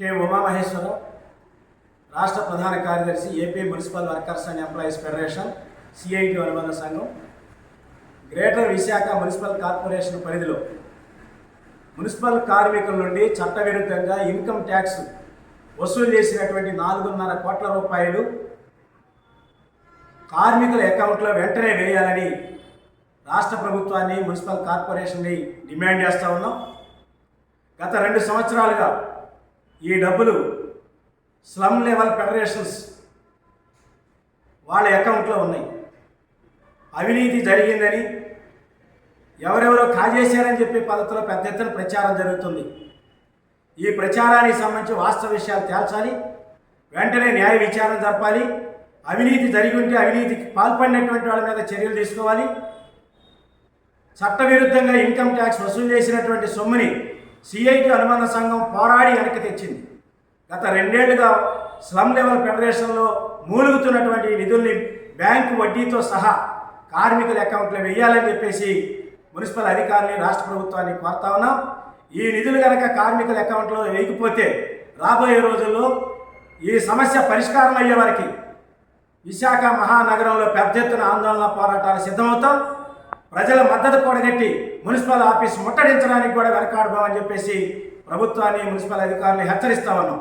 K Umamaheswararao రాష్ట్ర ప్రధాన కార్యదర్శి AP municipal workers and employees federation CIT అనుబంధ సంఘం గ్రేటర్ విశాఖ మున్సిపల్ కార్పొరేషన్ పరిధిలో మున్సిపల్ కార్మికుల నుండి చట్టవిరుద్ధంగా ఇన్కమ్ ట్యాక్స్ వసూలు చేసినటువంటి నాలుగున్నర కోట్ల రూపాయలు కార్మికుల అకౌంట్లో వెంటనే వేయాలని రాష్ట్ర ప్రభుత్వాన్ని మున్సిపల్ కార్పొరేషన్ని డిమాండ్ చేస్తూ ఉన్నాం. గత రెండు సంవత్సరాలుగా ఈ డబ్బులు స్లమ్ లెవెల్ ఫెడరేషన్స్ వాళ్ళ అకౌంట్లో ఉన్నాయి. అవినీతి జరిగిందని ఎవరెవరో కాజేశారని చెప్పే పద్ధతిలో పెద్ద ఎత్తున ప్రచారం జరుగుతుంది. ఈ ప్రచారానికి సంబంధించి వాస్తవ విషయాలు తేల్చాలి. వెంటనే న్యాయ విచారణ జరపాలి. అవినీతి జరిగి ఉంటే అవినీతికి పాల్పడినటువంటి వాళ్ళ మీద చర్యలు తీసుకోవాలి. చట్టవిరుద్ధంగా ఇన్కమ్ ట్యాక్స్ వసూలు చేసినటువంటి సొమ్ముని సిఐటి అనుబంధ సంఘం పోరాడి వెనక్కి తెచ్చింది. గత రెండేళ్ళుగా స్లమ్ లెవెల్ ఫెడరేషన్లో మూలుగుతున్నటువంటి నిధుల్ని బ్యాంకు వడ్డీతో సహా కార్మికుల అకౌంట్లో వేయాలని చెప్పేసి మున్సిపల్ అధికారులు రాష్ట్ర ప్రభుత్వాన్ని కోరుతా ఉన్నాం. ఈ నిధులు కనుక కార్మికుల అకౌంట్లో వేయకపోతే రాబోయే రోజుల్లో ఈ సమస్య పరిష్కారం అయ్యే వరకు విశాఖ మహానగరంలో పెద్ద ఎత్తున ఆందోళన పోరాటాలు సిద్ధమవుతాం. ప్రజల మద్దతు కూడగట్టి మున్సిపల్ ఆఫీస్ ముట్టడించడానికి కూడా వెనకాడబోమని చెప్పేసి ప్రభుత్వాన్ని మున్సిపల్ అధికారులు హెచ్చరిస్తా ఉన్నాం.